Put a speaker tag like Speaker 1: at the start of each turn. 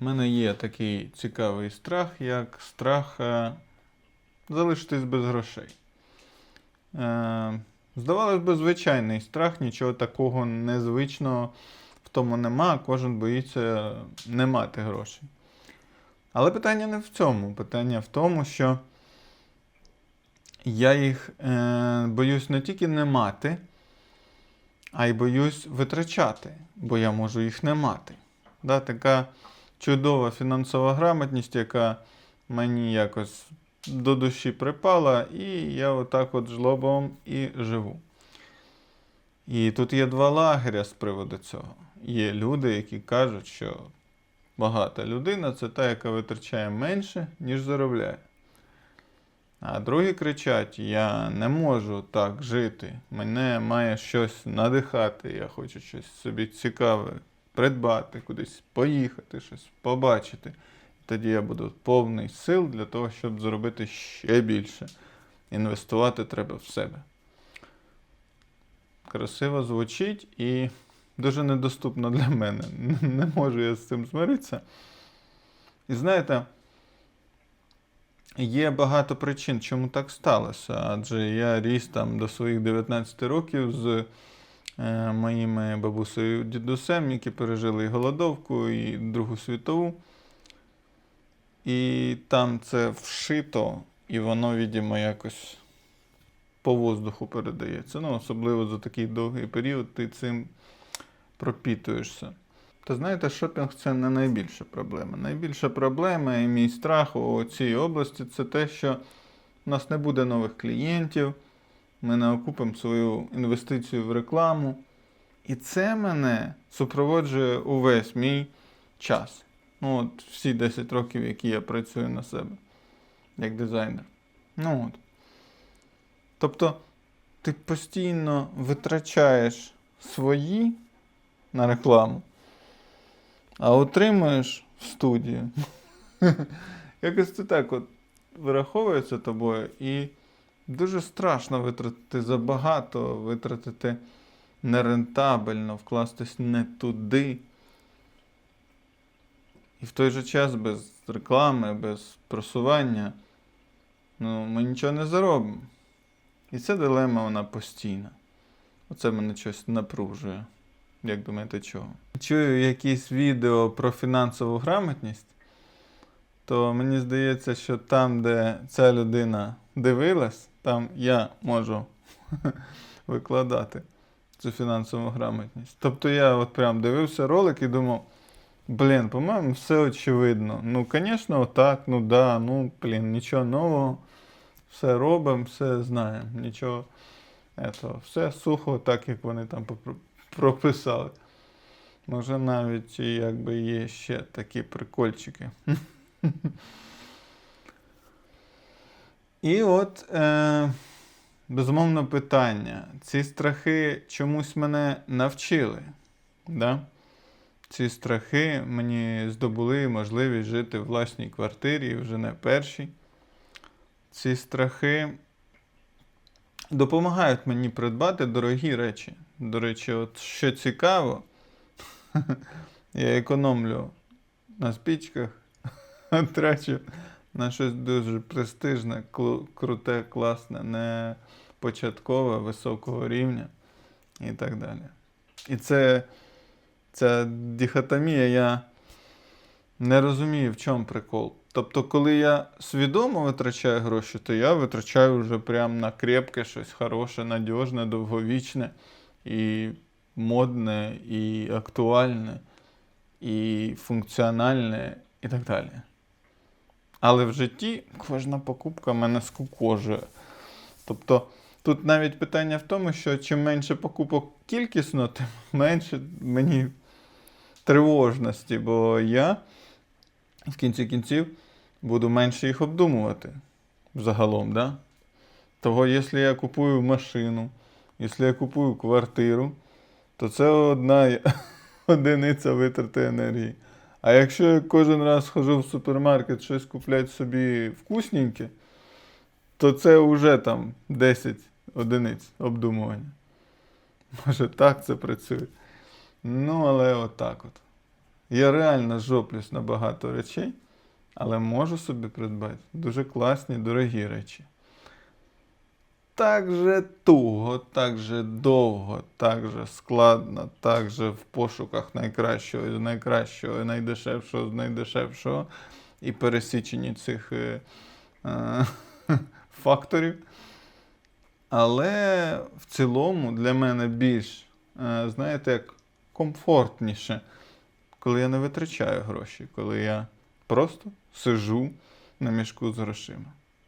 Speaker 1: У мене є такий цікавий страх, як страх е, залишитись без грошей. Е, здавалось би, звичайний страх, нічого такого незвичного в тому нема, кожен боїться не мати грошей. Але питання не в цьому. Питання в тому, що я їх е, боюсь не тільки не мати, а й боюсь витрачати, бо я можу їх не мати. Да, така чудова фінансова грамотність, яка мені якось до душі припала, і я отак от жлобом і живу. І тут є два лагеря з приводу цього. Є люди, які кажуть, що багата людина це та, яка витрачає менше, ніж заробляє. А другі кричать: я не можу так жити. Мене має щось надихати. Я хочу щось собі цікаве придбати, кудись поїхати, щось побачити. Тоді я буду повний сил для того, щоб зробити ще більше. Інвестувати треба в себе. Красиво звучить і дуже недоступно для мене. Не можу я з цим змиритися. І знаєте, є багато причин, чому так сталося. Адже я ріс там до своїх 19 років з моїми бабусею і дідусем, які пережили і голодовку, і Другу світову. І там це вшито, і воно, відомо, якось по воздуху передається. Ну, особливо за такий довгий період ти цим пропітуєшся. Та знаєте, шопінг це не найбільша проблема. Найбільша проблема і мій страх у цій області це те, що у нас не буде нових клієнтів, ми не окупимо свою інвестицію в рекламу. І це мене супроводжує увесь мій час. Ну, от всі 10 років, які я працюю на себе як дизайнер. Ну от. Тобто, ти постійно витрачаєш свої на рекламу, а отримуєш в студію. Якось це так от вираховується тобою, і дуже страшно витратити забагато, витратити нерентабельно, вкластись не туди. І в той же час без реклами, без просування, ну, ми нічого не заробимо. І ця дилема, вона постійна. Оце мене щось напружує. Як думаєте, чого? Чую якісь відео про фінансову грамотність, то мені здається, що там, де ця людина дивилась, там я можу викладати цю фінансову грамотність. Тобто я от прям дивився ролик і думав. Блін, по-моєму, все очевидно. Ну, звісно, отак, ну да, ну, блін, нічого нового. Все робимо, все знаємо. Нічого. Ето, все сухо, так як вони там прописали. Може, навіть якби є ще такі прикольчики. І от, е, безумовно, питання. Ці страхи чомусь мене навчили. Да? Ці страхи мені здобули можливість жити в власній квартирі вже не першій. Ці страхи допомагають мені придбати дорогі речі. До речі, от що цікаво, я економлю на спічках, трачу на щось дуже престижне, круте, класне, не початкове, високого рівня і так далі. І це ця дихотомія, я не розумію, в чому прикол. Тобто, коли я свідомо витрачаю гроші, то я витрачаю вже прям на крепке щось хороше, надіжне, довговічне, і модне, і актуальне, і функціональне, і так далі. Але в житті кожна покупка мене скукожує. Тобто, тут навіть питання в тому, що чим менше покупок кількісно, тим менше мені тривожності, бо я в кінці кінців буду менше їх обдумувати загалом. Да? Того, якщо я купую машину, якщо я купую квартиру, то це одна одиниця витрати енергії. А якщо я кожен раз хожу в супермаркет щось купляти собі вкусненьке, то це вже там 10 одиниць обдумування. Може, так це працює. Ну, але отак от. Я реально жоплюсь на багато речей, але можу собі придбати дуже класні, дорогі речі. Так же туго, так же довго, так же складно, так же в пошуках найкращого з найкращого, найдешевшого з найдешевшого, і пересіченні цих е, е, факторів. Але в цілому для мене більш, е, знаєте, як комфортніше, коли я не витрачаю гроші, коли я просто сижу на мішку з грошима.